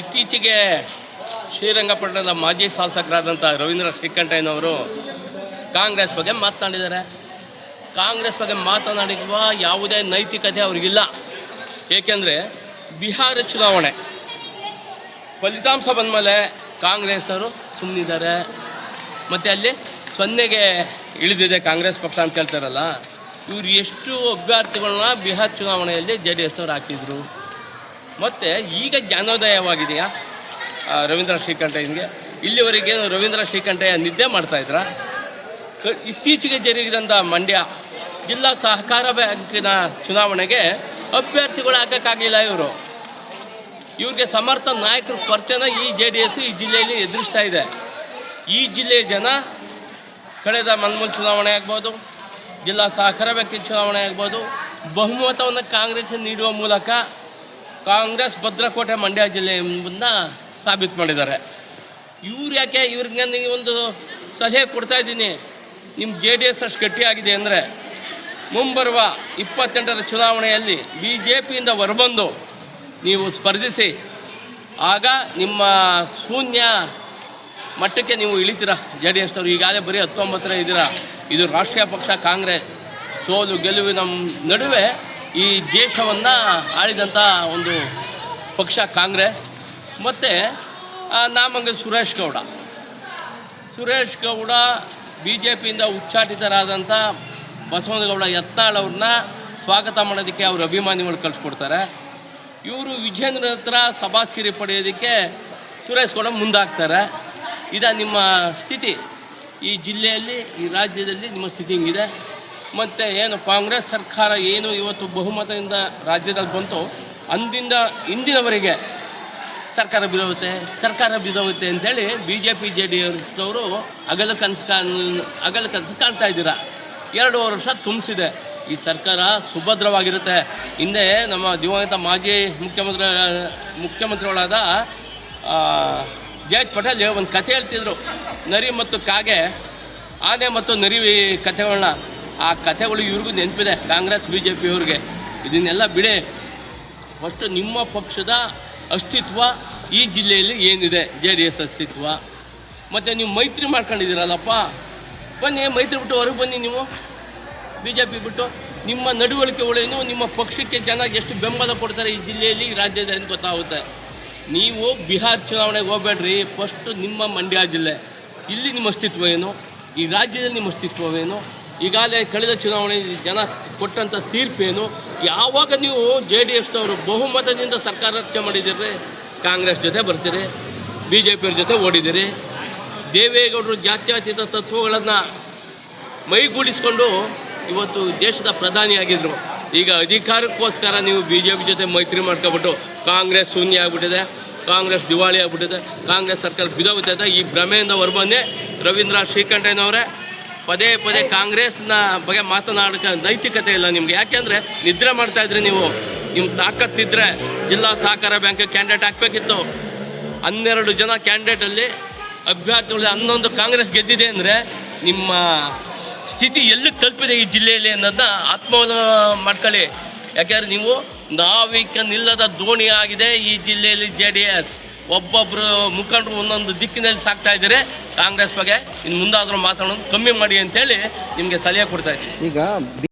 ಇತ್ತೀಚೆಗೆ ಶ್ರೀರಂಗಪಟ್ಟಣದ ಮಾಜಿ ಶಾಸಕರಾದಂಥ ರವೀಂದ್ರ ಶ್ರೀಕಂಠಯ್ಯನವರು ಕಾಂಗ್ರೆಸ್ ಬಗ್ಗೆ ಮಾತನಾಡಿದ್ದಾರೆ. ಕಾಂಗ್ರೆಸ್ ಬಗ್ಗೆ ಮಾತನಾಡಿರುವ ಯಾವುದೇ ನೈತಿಕತೆ ಅವರಿಗಿಲ್ಲ. ಏಕೆಂದರೆ ಬಿಹಾರ ಚುನಾವಣೆ, ಫಲಿತಾಂಶ ಬಂದಮೇಲೆ ಕಾಂಗ್ರೆಸ್ ಅವರು ಸುಮ್ಮನಿದ್ದಾರೆ ಮತ್ತು ಅಲ್ಲಿ ಸೊನ್ನೆಗೆ ಇಳಿದಿದೆ ಕಾಂಗ್ರೆಸ್ ಪಕ್ಷ ಅಂತ ಹೇಳ್ತಾರಲ್ಲ, ಇವರು ಎಷ್ಟು ಅಭ್ಯರ್ಥಿಗಳನ್ನ ಬಿಹಾರ್ ಚುನಾವಣೆಯಲ್ಲಿ ಜೆ ಡಿ ಎಸ್ನವ್ರು ಹಾಕಿದ್ರು. ಮತ್ತು ಈಗ ಜ್ಞಾನೋದಯವಾಗಿದೆಯಾ? ರವೀಂದ್ರ ಶ್ರೀಕಂಠಯ್ಯನಿಗೆ ಇಲ್ಲಿವರೆಗೆ ರವೀಂದ್ರ ಶ್ರೀಕಂಠಯ್ಯ ನಿದ್ದೆ ಮಾಡ್ತಾಯಿದ್ರ ಇತ್ತೀಚೆಗೆ ಜರುಗಿದಂಥ ಮಂಡ್ಯ ಜಿಲ್ಲಾ ಸಹಕಾರ ಬ್ಯಾಂಕಿನ ಚುನಾವಣೆಗೆ ಅಭ್ಯರ್ಥಿಗಳು ಹಾಕೋಕ್ಕಾಗಲಿಲ್ಲ ಇವರು. ಇವ್ರಿಗೆ ಸಮರ್ಥ ನಾಯಕರ ಕೊರತೆನ ಈ ಜೆ ಡಿ ಎಸ್, ಈ ಜಿಲ್ಲೆಯಲ್ಲಿ ಎದುರಿಸ್ತಾ ಇದೆ. ಈ ಜಿಲ್ಲೆಯ ಜನ ಕಳೆದ ಮನ್ಮೂಲ್ ಚುನಾವಣೆ ಆಗ್ಬೋದು, ಜಿಲ್ಲಾ ಸಹಕಾರ ಬ್ಯಾಂಕಿನ ಚುನಾವಣೆ ಆಗ್ಬೋದು, ಬಹುಮತವನ್ನು ಕಾಂಗ್ರೆಸ್ ನೀಡುವ ಮೂಲಕ ಕಾಂಗ್ರೆಸ್ ಭದ್ರಕೋಟೆ ಮಂಡ್ಯ ಜಿಲ್ಲೆ ಎಂಬುದನ್ನ ಸಾಬೀತು ಮಾಡಿದ್ದಾರೆ. ಇವ್ರು ಯಾಕೆ ಇವ್ರಿಗೆ ನನಗೆ ಒಂದು ಸಲಹೆ ಕೊಡ್ತಾ ಇದ್ದೀನಿ? ನಿಮ್ಮ ಜೆ ಡಿ ಎಸ್ ಅಷ್ಟು ಗಟ್ಟಿಯಾಗಿದೆ ಅಂದರೆ ಮುಂಬರುವ ಇಪ್ಪತ್ತೆಂಟರ ಚುನಾವಣೆಯಲ್ಲಿ ಬಿ ಜೆ ಪಿಯಿಂದ ಹೊರಬಂದು ನೀವು ಸ್ಪರ್ಧಿಸಿ, ಆಗ ನಿಮ್ಮ ಶೂನ್ಯ ಮಟ್ಟಕ್ಕೆ ನೀವು ಇಳಿತೀರಾ? ಜೆ ಡಿ ಎಸ್ನವ್ರು ಈಗಾಗಲೇ ಬರೀ ಹತ್ತೊಂಬತ್ತರ ಇದ್ದೀರಾ ಇದು ರಾಷ್ಟ್ರೀಯ ಪಕ್ಷ, ಕಾಂಗ್ರೆಸ್ ಸೋಲು ಗೆಲುವಿನ ನಡುವೆ ಈ ದೇಶವನ್ನು ಆಳಿದಂಥ ಒಂದು ಪಕ್ಷ ಕಾಂಗ್ರೆಸ್ ಮತ್ತು ನಾಮಂಗ ಸುರೇಶ್ ಗೌಡ. ಸುರೇಶ್ ಗೌಡ ಬಿ ಜೆ ಪಿಯಿಂದ ಉಚ್ಚಾಟಿತರಾದಂಥ ಬಸವನಗೌಡ ಯತ್ನಾಳ್ ಅವ್ರನ್ನ ಸ್ವಾಗತ ಮಾಡೋದಕ್ಕೆ ಅವರು ಅಭಿಮಾನಿಗಳು ಕಳಿಸ್ಕೊಡ್ತಾರೆ. ಇವರು ವಿಜೇಂದ್ರ ಹತ್ರ ಸಭಾಸ್ಕಿರಿ ಪಡೆಯೋದಕ್ಕೆ ಸುರೇಶ್ ಗೌಡ ಮುಂದಾಗ್ತಾರೆ. ಇದ ನಿಮ್ಮ ಸ್ಥಿತಿ. ಈ ಜಿಲ್ಲೆಯಲ್ಲಿ, ಈ ರಾಜ್ಯದಲ್ಲಿ ನಿಮ್ಮ ಸ್ಥಿತಿ ಹಿಂಗಿದೆ? ಮತ್ತು ಏನು ಕಾಂಗ್ರೆಸ್ ಸರ್ಕಾರ ಏನು ಇವತ್ತು ಬಹುಮತದಿಂದ ರಾಜ್ಯದಲ್ಲಿ ಬಂತು ಅಂದಿಂದ ಇಂದಿನವರೆಗೆ ಸರ್ಕಾರ ಬಿದೋಗುತ್ತೆ ಸರ್ಕಾರ ಬಿದೋಗುತ್ತೆ ಅಂತೇಳಿ B J P J D ಅವರು ಅಗಲ ಕನಸು ಕಾಣ್, ಅಗಲ ಕನಸು ಕಾಣ್ತಾ ಇದ್ದೀರ. ಎರಡು ವರ್ಷ ತುಂಬಿಸಿದೆ. ಈ ಸರ್ಕಾರ ಸುಭದ್ರವಾಗಿರುತ್ತೆ. ಹಿಂದೆ ನಮ್ಮ ದಿವಂಗತ ಮಾಜಿ ಮುಖ್ಯಮಂತ್ರಿ, ಮುಖ್ಯಮಂತ್ರಿಗಳಾದ ಜಯತ್ ಪಟೇಲ್ ಒಂದು ಕಥೆ ಹೇಳ್ತಿದ್ರು. ನರಿ ಮತ್ತು ಕಾಗೆ, ಆನೆ ಮತ್ತು ನರಿ ಕಥೆಗಳನ್ನ ಆ ಕಥೆಗಳು ಇವ್ರಿಗೂ ನೆನಪಿದೆ, ಕಾಂಗ್ರೆಸ್ ಬಿ ಜೆ ಪಿಯವ್ರಿಗೆ ಇದನ್ನೆಲ್ಲ ಬಿಡಿ. ಫಸ್ಟು ನಿಮ್ಮ ಪಕ್ಷದ ಅಸ್ತಿತ್ವ ಈ ಜಿಲ್ಲೆಯಲ್ಲಿ ಏನಿದೆ? ಜೆ ಡಿ ಎಸ್ ಅಸ್ತಿತ್ವ. ಮತ್ತು ನೀವು ಮೈತ್ರಿ ಮಾಡ್ಕೊಂಡಿದ್ದೀರಲ್ಲಪ್ಪ. ಬನ್ನಿ, ಮೈತ್ರಿ ಬಿಟ್ಟು ಹೊರಗೆ ಬನ್ನಿ ನೀವು. ಬಿ ಜೆ ಪಿ ಬಿಟ್ಟು ನಿಮ್ಮ ನಡವಳಿಕೆಗಳೇನು ನಿಮ್ಮ ಪಕ್ಷಕ್ಕೆ ಜನ ಎಷ್ಟು ಬೆಂಬಲ ಕೊಡ್ತಾರೆ ಈ ಜಿಲ್ಲೆಯಲ್ಲಿ, ಈ ರಾಜ್ಯದಲ್ಲಿ ಗೊತ್ತಾಗುತ್ತೆ. ನೀವು ಬಿಹಾರ್ ಚುನಾವಣೆಗೆ ಹೋಗ್ಬೇಡ್ರಿ. ಫಸ್ಟು ನಿಮ್ಮ ಮಂಡ್ಯ ಜಿಲ್ಲೆ. ಇಲ್ಲಿ ನಿಮ್ಮ ಅಸ್ತಿತ್ವ ಏನು? ಈ ರಾಜ್ಯದಲ್ಲಿ ನಿಮ್ಮ ಅಸ್ತಿತ್ವವೇನು ಈಗಾಗಲೇ ಕಳೆದ ಚುನಾವಣೆ ಜನ ಕೊಟ್ಟಂಥ ತೀರ್ಪೇನು? ಯಾವಾಗ ನೀವು ಜೆ ಡಿ ಎಸ್ನವರು ಬಹುಮತದಿಂದ ಸರ್ಕಾರ ರಚನೆ ಮಾಡಿದ್ದೀರಿ? ಕಾಂಗ್ರೆಸ್ ಜೊತೆ ಬರ್ತೀರಿ, ಬಿ ಜೆ ಪಿಯವ್ರ ಜೊತೆ ಓಡಿದ್ದೀರಿ. ದೇವೇಗೌಡರು ಜಾತ್ಯತೀತ ತತ್ವಗಳನ್ನು ಮೈಗೂಡಿಸ್ಕೊಂಡು ಇವತ್ತು ದೇಶದ ಪ್ರಧಾನಿಯಾಗಿದ್ದರು ಈಗ ಅಧಿಕಾರಕ್ಕೋಸ್ಕರ ನೀವು ಬಿ ಜೆ ಪಿ ಜೊತೆ ಮೈತ್ರಿ ಮಾಡ್ಕೊಬಿಟ್ಟು ಕಾಂಗ್ರೆಸ್ ಶೂನ್ಯ ಆಗಿಬಿಟ್ಟಿದೆ, ಕಾಂಗ್ರೆಸ್ ದಿವಾಳಿ ಆಗಿಬಿಟ್ಟಿದೆ, ಕಾಂಗ್ರೆಸ್ ಸರ್ಕಾರ ಬಿದೋಗುತ್ತೆ ಈ ಭ್ರಮೆಯಿಂದ ಹೊರಬಂದೆ ರವೀಂದ್ರ ಶ್ರೀಕಂಠಯ್ಯನವರೇ ಪದೇ ಪದೇ ಕಾಂಗ್ರೆಸ್ನ ಬಗ್ಗೆ ಮಾತನಾಡೋಕ್ಕೆ ನೈತಿಕತೆ ಇಲ್ಲ ನಿಮ್ಗೆ. ಯಾಕೆಂದರೆ ನಿದ್ರೆ ಮಾಡ್ತಾ ಇದ್ರಿ ನೀವು. ನಿಮ್ಮ ತಾಕತ್ತಿದ್ರೆ ಜಿಲ್ಲಾ ಸಹಕಾರ ಬ್ಯಾಂಕ್ ಕ್ಯಾಂಡಿಡೇಟ್ ಹಾಕಬೇಕಿತ್ತು ಹನ್ನೆರಡು ಜನ ಕ್ಯಾಂಡಿಡೇಟಲ್ಲಿ ಅಭ್ಯರ್ಥಿಗಳು ಹನ್ನೊಂದು ಕಾಂಗ್ರೆಸ್ ಗೆದ್ದಿದೆ ಅಂದರೆ ನಿಮ್ಮ ಸ್ಥಿತಿ ಎಲ್ಲಿ ತಲುಪಿದೆ ಈ ಜಿಲ್ಲೆಯಲ್ಲಿ ಅನ್ನೋದನ್ನ ಆತ್ಮವನ್ನು ಮಾಡ್ಕೊಳ್ಳಿ. ಯಾಕೆಂದ್ರೆ ನೀವು ನಾವಿಕ ನಿಲ್ಲದ ದೋಣಿ ಆಗಿದೆ ಈ ಜಿಲ್ಲೆಯಲ್ಲಿ ಜೆ ಡಿ ಎಸ್. ಒಬ್ಬೊಬ್ಬರು ಮುಖಂಡರು ಒಂದೊಂದು ದಿಕ್ಕಿನಲ್ಲಿ ಸಾಕ್ತಾ ಇದ್ದಾರೆ. ಕಾಂಗ್ರೆಸ್ ಬಗ್ಗೆ ಇನ್ನು ಮುಂದಾದರೂ ಮಾತಾಡೋದು ಕಮ್ಮಿ ಮಾಡಿ ಅಂತೇಳಿ ನಿಮಗೆ ಸಲಹೆ ಕೊಡ್ತಾ ಇದ್ದೀನಿ. ಈಗ